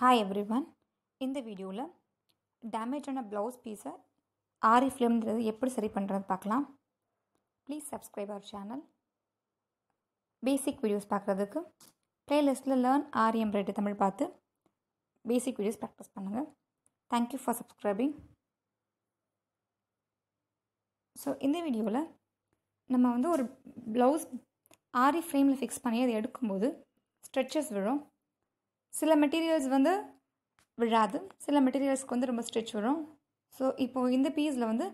Hi every one இந்த வீடியோவில் டேமேஜான blouse பீஸை ஆரி ஃபிலிம்ன்றது எப்படி சரி பண்ணுறது பார்க்கலாம். Please subscribe our channel basic videos பார்க்குறதுக்கு ப்ளேலிஸ்ட்டில் லேர்ன் ஆரி எம்ப்ராய்டரி தமிழ் பார்த்து பேசிக் வீடியோஸ் ப்ராக்டிஸ் பண்ணுங்கள் thank you for subscribing so இந்த வீடியோவில் நம்ம வந்து ஒரு ப்ளவுஸ் ஆரி ஃப்ரேமில் ஃபிக்ஸ் பண்ணி அதை எடுக்கும்போது ஸ்ட்ரெச்சஸ் விழும். சில மெட்டீரியல்ஸ் வந்து விழாது. சில மெட்டீரியல்ஸ்க்கு வந்து ரொம்ப ஸ்ட்ரெச் வரும். ஸோ இப்போது இந்த பீஸில் வந்து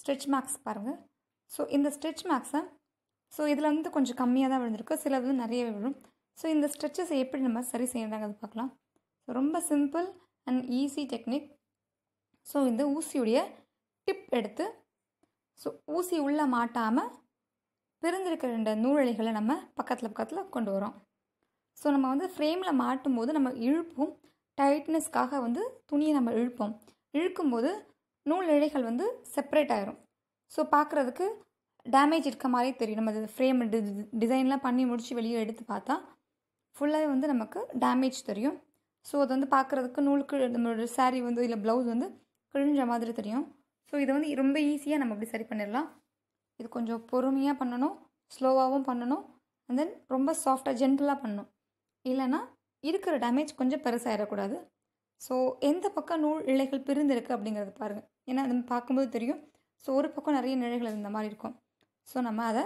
ஸ்ட்ரெச் மார்க்ஸ் பாருங்கள் ஸோ இந்த ஸ்ட்ரெச் மார்க்ஸை ஸோ இதில் வந்து கொஞ்சம் கம்மியாக தான் விழுந்திருக்கு. சில வந்து நிறையவே விழும். ஸோ இந்த ஸ்ட்ரெச்சஸை எப்படி நம்ம சரி செய்யறாங்க அது பார்க்கலாம். ஸோ ரொம்ப simple and easy technique so இந்த ஊசியுடைய டிப் எடுத்து ஸோ ஊசி உள்ளே மாட்டாமல் பிரிந்திருக்கிற ரெண்டு நூலழிகளை நம்ம பக்கத்தில் பக்கத்தில் கொண்டு வரோம். ஸோ நம்ம வந்து ஃப்ரேமில் மாட்டும் போது நம்ம இழுப்போம் டைட்னஸ்க்காக வந்து துணியை நம்ம இழுப்போம். இழுக்கும்போது நூல் இழைகள் வந்து செப்பரேட் ஆயிரும். ஸோ பார்க்குறதுக்கு டேமேஜ் இருக்க மாதிரி தெரியும். நம்ம அது ஃப்ரேம் டி டிசைன்லாம் பண்ணி முடித்து வெளியே எடுத்து பார்த்தா ஃபுல்லாகவே வந்து நமக்கு டேமேஜ் தெரியும். ஸோ அது வந்து பார்க்குறதுக்கு நூலுக்கு நம்மளோட சாரீ வந்து இல்லை ப்ளவுஸ் வந்து கிழிஞ்ச மாதிரி தெரியும். ஸோ இதை வந்து ரொம்ப ஈஸியாக நம்ம இப்படி சரி பண்ணிடலாம். இது கொஞ்சம் பொறுமையாக பண்ணணும் ஸ்லோவாகவும் பண்ணணும் அண்ட் தென் ரொம்ப சாஃப்டாக ஜென்டலாக பண்ணணும். இல்லைன்னா இருக்கிற டேமேஜ் கொஞ்சம் பெருசாகிடக்கூடாது ஸோ எந்த பக்கம் நூல் இழைகள் பிரிந்திருக்கு அப்படிங்கிறது பாருங்கள் ஏன்னா அது பார்க்கும்போது தெரியும். ஸோ ஒரு பக்கம் நிறைய நிலைகள் இருந்த மாதிரி இருக்கும். ஸோ நம்ம அதை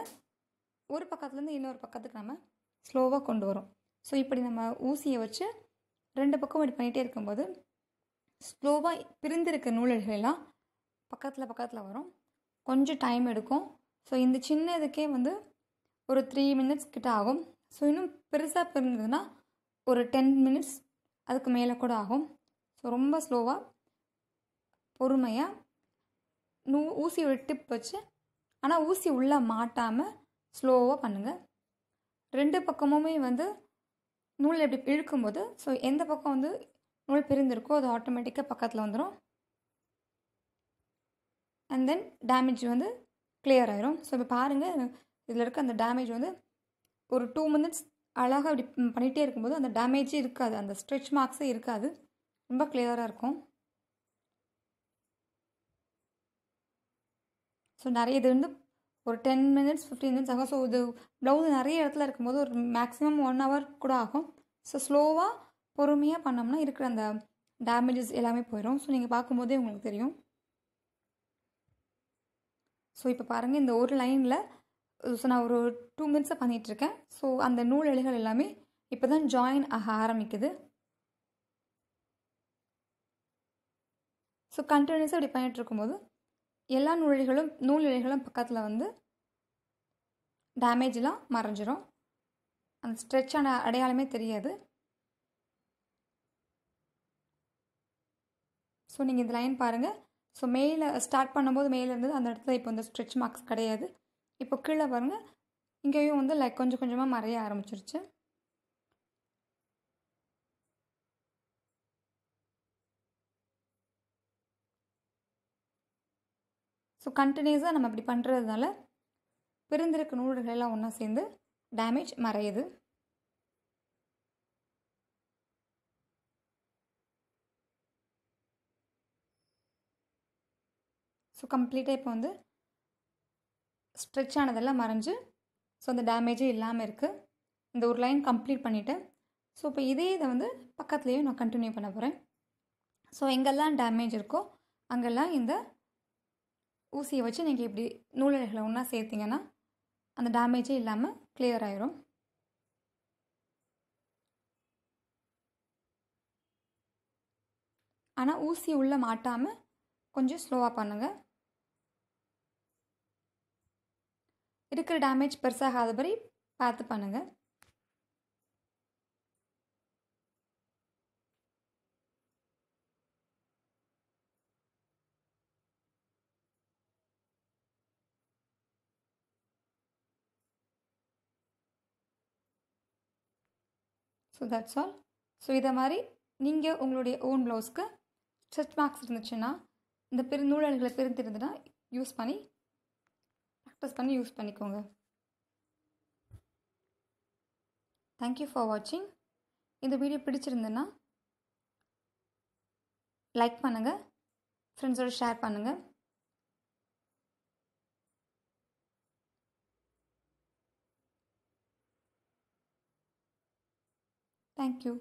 ஒரு பக்கத்துலேருந்து இன்னொரு பக்கத்துக்கு நம்ம ஸ்லோவாக கொண்டு வரோம். ஸோ இப்படி நம்ம ஊசியை வச்சு ரெண்டு பக்கம் இப்படி பண்ணிகிட்டே இருக்கும்போது ஸ்லோவாக பிரிந்திருக்க நூலிழைகள்லாம் பக்கத்தில் பக்கத்தில் வரும். கொஞ்சம் டைம் எடுக்கும். ஸோ இந்த சின்ன இதுக்கே வந்து ஒரு த்ரீ மினிட்ஸ் கிட்ட ஆகும். ஸோ இன்னும் பெருசாக பிறந்ததுன்னா ஒரு டென் மினிட்ஸ் அதுக்கு மேலே கூட ஆகும். ஸோ ரொம்ப ஸ்லோவாக பொறுமையாக நூ ஊசியோட டிப் வச்சு ஆனால் ஊசி உள்ளே மாட்டாமல் ஸ்லோவாக பண்ணுங்கள் ரெண்டு பக்கமுமே வந்து நூல் எப்படி இழுக்கும்போது ஸோ எந்த பக்கம் வந்து நூல் பிரிந்திருக்கோ அது ஆட்டோமேட்டிக்காக பக்கத்தில் வந்துடும் அண்ட் தென் டேமேஜ் வந்து கிளியர் ஆயிரும். ஸோ இப்போ பாருங்கள் இதில் இருக்க அந்த டேமேஜ் வந்து ஒரு டூ மினிட்ஸ் அழகாக அப்படி பண்ணிகிட்டே இருக்கும்போது அந்த டேமேஜே இருக்காது. அந்த ஸ்ட்ரெச் மார்க்ஸே இருக்காது. ரொம்ப கிளியராக இருக்கும். ஸோ நிறைய இது வந்து ஒரு டென் மினிட்ஸ் ஃபிஃப்டீன் மினிட்ஸ் ஆகும். ஸோ இது ப்ளவுஸ் நிறைய இடத்துல இருக்கும்போது ஒரு மேக்ஸிமம் ஒன் ஹவர் கூட ஆகும். ஸோ ஸ்லோவாக பொறுமையாக பண்ணோம்னா இருக்கிற அந்த டேமேஜஸ் எல்லாமே போயிடும் ஸோ நீங்கள் பார்க்கும்போதே உங்களுக்கு தெரியும். ஸோ இப்போ பாருங்கள் இந்த ஒரு லைனில் ஸோ நான் ஒரு டூ மினிட்ஸாக பண்ணிகிட்ருக்கேன் ஸோ அந்த நூல் இலைகள் எல்லாமே இப்போ தான் ஜாயின் ஆக ஆரம்பிக்குது. ஸோ கண்டினியூஸாக இப்படி பண்ணிகிட்டு இருக்கும்போது எல்லா நூலிகளும் நூல் இலைகளும் பக்கத்தில் வந்து டேமேஜ்லாம் மறைஞ்சிரும். அந்த ஸ்ட்ரெச்சான அடையாளமே தெரியாது. ஸோ நீங்கள் இந்த லைன் பாருங்கள் ஸோ மேலே ஸ்டார்ட் பண்ணும்போது மேலே இருந்தது அந்த இடத்துல இப்போ இந்த ஸ்ட்ரெச் மார்க்ஸ் கிடையாது. இப்போ கீழே பாருங்கள் இங்கேயும் வந்து லைக் கொஞ்சம் கொஞ்சமாக மறைய ஆரம்பிச்சிருச்சு. ஸோ கண்டினியூஸாக நம்ம இப்படி பண்ணுறதுனால பிரிந்திருக்க நூல்கள் எல்லாம் ஒன்றா சேர்ந்து டேமேஜ் மறையுது. ஸோ கம்ப்ளீட்டாக இப்போ வந்து ஸ்ட்ரெச் ஆனதெல்லாம் மறைஞ்சு ஸோ அந்த டேமேஜே இல்லாமல் இருக்குது இந்த ஒரு லைன் கம்ப்ளீட் பண்ணிவிட்டேன் ஸோ இப்போ இதே இதை வந்து பக்கத்துலேயும் நான் கண்டினியூ பண்ண போகிறேன் ஸோ எங்கெல்லாம் டேமேஜ் இருக்கோ அங்கெல்லாம் இந்த ஊசியை வச்சு நீங்கள் இப்படி நூலடைகளை ஒன்றா சேர்த்திங்கன்னா அந்த டேமேஜே இல்லாமல் கிளியர் ஆயிரும். ஆனால் ஊசி உள்ளே மாட்டாமல் கொஞ்சம் ஸ்லோவாக பண்ணுங்கள் இருக்கிற டேமேஜ் பெருசாகாதபடி பார்த்து பண்ணுங்கள் ஸோ தட்ஸ் ஆல் ஸோ இதை மாதிரி நீங்கள் உங்களுடைய ஓன் ப்ளவுஸ்க்கு ஸ்ட்ரெச் மார்க்ஸ் இருந்துச்சுன்னா இந்த பெரு நூலல்களை பிரிந்திருந்துன்னா யூஸ் பண்ணி ப்ரெஸ் பண்ணி யூஸ் பண்ணிக்கோங்க. தேங்க்யூ ஃபார் வாட்சிங் இந்த வீடியோ பிடிச்சிருந்துன்னா லைக் பண்ணுங்கள் ஃப்ரெண்ட்ஸோடு ஷேர் பண்ணுங்கள் தேங்க்யூ